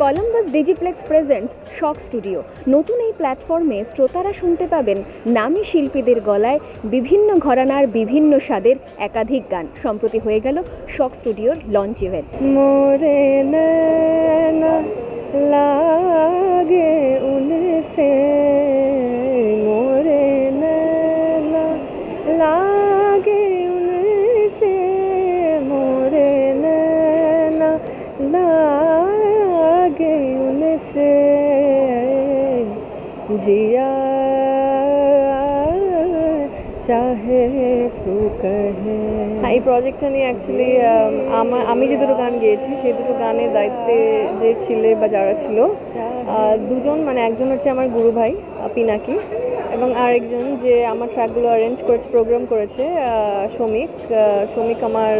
Columbus Digiplex presents shock studio নতুন এই প্ল্যাটফর্মে শ্রোতারা শুনতে পাবেন নামী শিল্পীদের গলায় বিভিন্ন ঘরানার বিভিন্ন স্বাদের একাধিক গান। সম্প্রতি হয়ে গেল শক স্টুডিওর লঞ্চ ইভেন্ট মোরে লাগে উনসে। जिया চাহে সু কহে হ্যাঁ এই প্রজেক্টটা নিয়ে অ্যাকচুয়ালি আমার আমি যে দুটো গান গেয়েছি, সেই দুটো গানের দায়িত্বে যে ছিলে বা যারা ছিল দুজন মানে একজন হচ্ছে আমার গুরু ভাই পিনাকি, এবং আরেকজন যে আমার ট্র্যাকগুলো অ্যারেঞ্জ করেছে প্রোগ্রাম করেছে শ্রমিক শ্রমিক আমার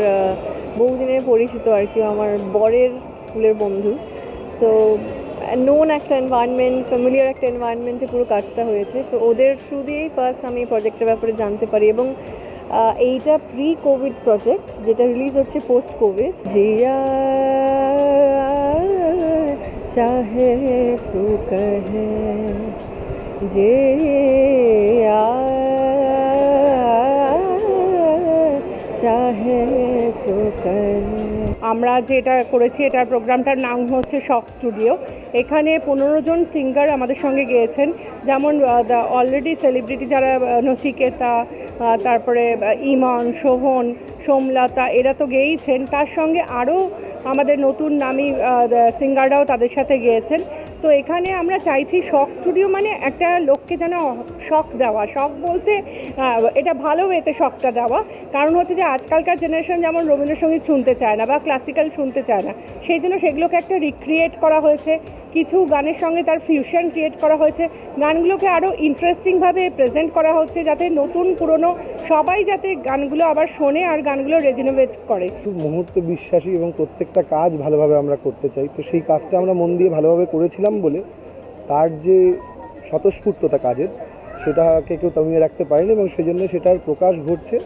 বহুদিনের পরিচিত আর কি আমার বরের স্কুলের বন্ধু। সো নোন একটা এনভায়রনমেন্ট ফ্যামিলিয়ার একটা এনভায়রনমেন্টে পুরো কাজটা হয়েছে। সো ওদের থ্রু দিয়েই ফার্স্ট আমি এই প্রজেক্টের ব্যাপারে জানতে পারি এবং এইটা প্রি কোভিড প্রজেক্ট যেটা রিলিজ হচ্ছে পোস্ট কোভিড জিয়া চাহে সু হে, যে আমরা যে এটা করেছি, এটার প্রোগ্রামটার নাম হচ্ছে শখ স্টুডিও। এখানে পনেরো জন সিঙ্গার আমাদের সঙ্গে গিয়েছেন, যেমন অলরেডি সেলিব্রিটি যারা নচিকেতা তারপরে ইমন, শোভন, সোমলতা, এরা তো গেয়েইছেন তার সঙ্গে আরও আমাদের নতুন নামি সিঙ্গাররাও তাদের সাথে গিয়েছেন। তো এখানে আমরা চাইছি শখ স্টুডিও মানে একটা লোককে যেন শখ দেওয়া। শখ বলতে এটা ভালো ওয়েতে শখটা দেওয়া। কারণ হচ্ছে যে আজকালকার জেনারেশন যেমন রবীন্দ্রসঙ্গীত শুনতে চায় না বা ক্লাসিক্যাল শুনতে চায় না, সেই জন্য সেগুলোকে একটা রিক্রিয়েট করা হয়েছে। কিছু গানের সঙ্গে তার ফিউশন ক্রিয়েট করা হয়েছে। গানগুলোকে আরও ইন্টারেস্টিংভাবে প্রেজেন্ট করা হচ্ছে যাতে নতুন, পুরনো, সবাই যাতে গানগুলো আবার শোনে আর গানগুলো রেজিনোভেট করে। মুহূর্তে বিশ্বাসী এবং প্রত্যেকটা কাজ ভালোভাবে আমরা করতে চাই। তো সেই কাজটা আমরা মন দিয়ে ভালোভাবে করেছিলাম। বলে তার যে স্বতঃস্ফূর্ততা কাজের, সেটাকে কেউ থামিয়ে রাখতে পারেনি এবং সেই জন্য সেটার প্রকাশ ঘটছে।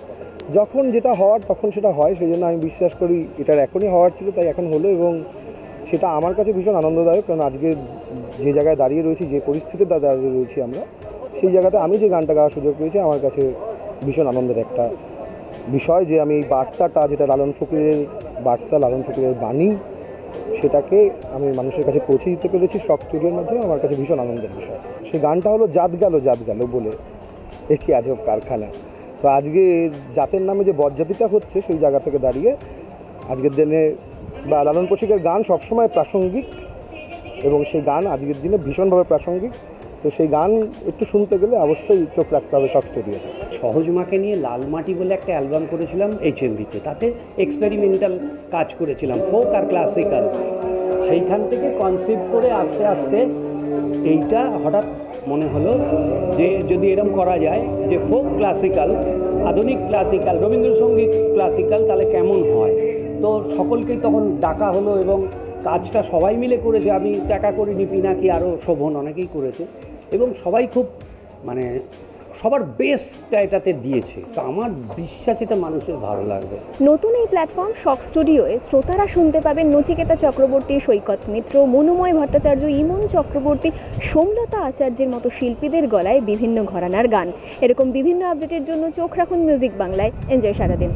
যখন যেটা হওয়ার, তখন সেটা হয় সেই জন্য আমি বিশ্বাস করি এটার এখনই হওয়ার ছিল, তাই এখন হলো এবং সেটা আমার কাছে ভীষণ আনন্দদায়ক, কারণ আজকে যে জায়গায় দাঁড়িয়ে রয়েছি, যে পরিস্থিতিতে দাঁড়িয়ে রয়েছি আমরা, সেই জায়গাতে আমি যে গানটা গাওয়ার সুযোগ পেয়েছি, আমার কাছে ভীষণ আনন্দের একটা বিষয় যে আমি এই বার্তাটা, যেটা লালন ফকিরের বার্তা, লালন ফকিরের বাণী সেটাকে আমি মানুষের কাছে পৌঁছে দিতে পেরেছি শখ স্টুডিওর মাধ্যমে। আমার কাছে ভীষণ আনন্দের বিষয়। সে গানটা হলো জাত গেল জাত গেল বলে একই আজব কারখানা। তো আজকে জাতের নামে যে বজ্জাতিটা হচ্ছে, সেই জায়গা থেকে দাঁড়িয়ে আজকের দিনে বা লালন পশিকের গান সবসময় প্রাসঙ্গিক এবং সেই গান আজকের দিনে ভীষণভাবে প্রাসঙ্গিক। তো সেই গান একটু শুনতে গেলে অবশ্যই চোখ রাখতে হবে শক স্টুডিওতে সহজ মাকে নিয়ে লাল মাটি বলে একটা অ্যালবাম করেছিলাম এইচ এমভিতে তাতে এক্সপেরিমেন্টাল কাজ করেছিলাম ফোক আর ক্লাসিক্যাল সেইখান থেকে কনসেপ্ট করে আস্তে আস্তে এইটা হঠাৎ মনে হলো যে যদি এরম করা যায় যে ফোক ক্লাসিক্যাল আধুনিক ক্লাসিক্যাল রবীন্দ্রসঙ্গীত ক্লাসিক্যাল তাহলে কেমন হয়? তো সকলকেই তখন ডাকা হলো এবং কাজটা সবাই মিলে করেছে। আমি টাকা করিনি, পিনাকি আরও শোভন অনেকেই করেছে। এবং সবাই খুব মানে সবার বেস্টটা এটাতে দিয়েছে। তো আমার বিশ্বাস এটা মানুষের ভালো লাগবে। নতুন এই প্ল্যাটফর্ম শক স্টুডিওয়ে শ্রোতারা শুনতে পাবেন নচিকেতা চক্রবর্তী, সৈকত মিত্র, মনুময় ভট্টাচার্য, ইমন চক্রবর্তী সোমলতা আচার্যের মতো শিল্পীদের গলায় বিভিন্ন ঘরানার গান। এরকম বিভিন্ন আপডেটের জন্য চোখ রাখুন মিউজিক বাংলায়। এনজয় সারাদিন।